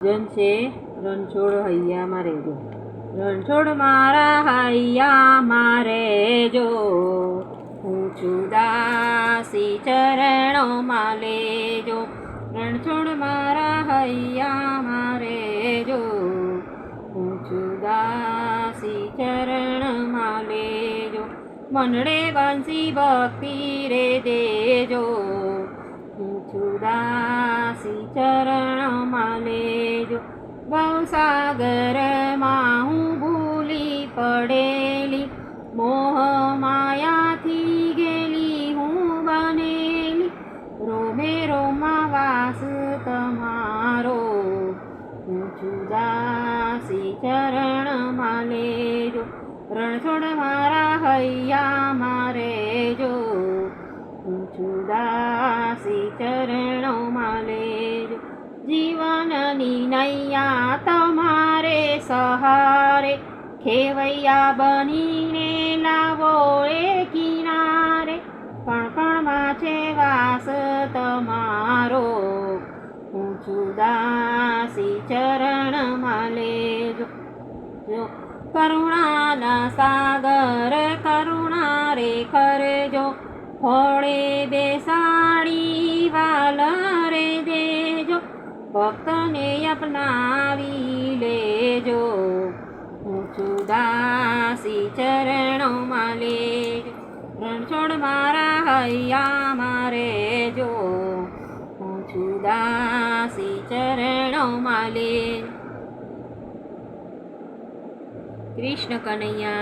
ભજન છે રણછોડ હૈયા મારે જો. રણછોડ મારા હૈયા મારે જો. હું છું દાસી ચરણોમાં લેજો રણછોડ મારા હૈયા મારે જો. હું છું દાસી ચરણમાં લેજો મનડે બંસી ભક્તિ રે દેજો. હું છું દાસી ચરણમાં લેજો ભવસાગરમાં હું ભૂલી પડેલી, મોહ માયાથી ગેલી હું બનેલી. રોમે રોમાં વાસ તમારો હું છું દાસી ચરણમાં લેજો. રણછોડ મારા હૈયા મારે જો હું ચરણ જીવનની નૈયા તમારે સહારે ખેવૈયા બનીને લાવો એ કિનારે. પણ છે વાસ તમારો છું દાસી ચરણમાં લેજો. જો કરુણાના સાગર કરુણા રે કરજો હોળે બેસાડી વાલ ભક્તને અપનાવી લેજો છું દાસી ચરણોમાં લેજો. રણછોડ મારા હૈયા મારે જો હું છું દાસી ચરણોમાં લે કૃષ્ણ કનૈયા.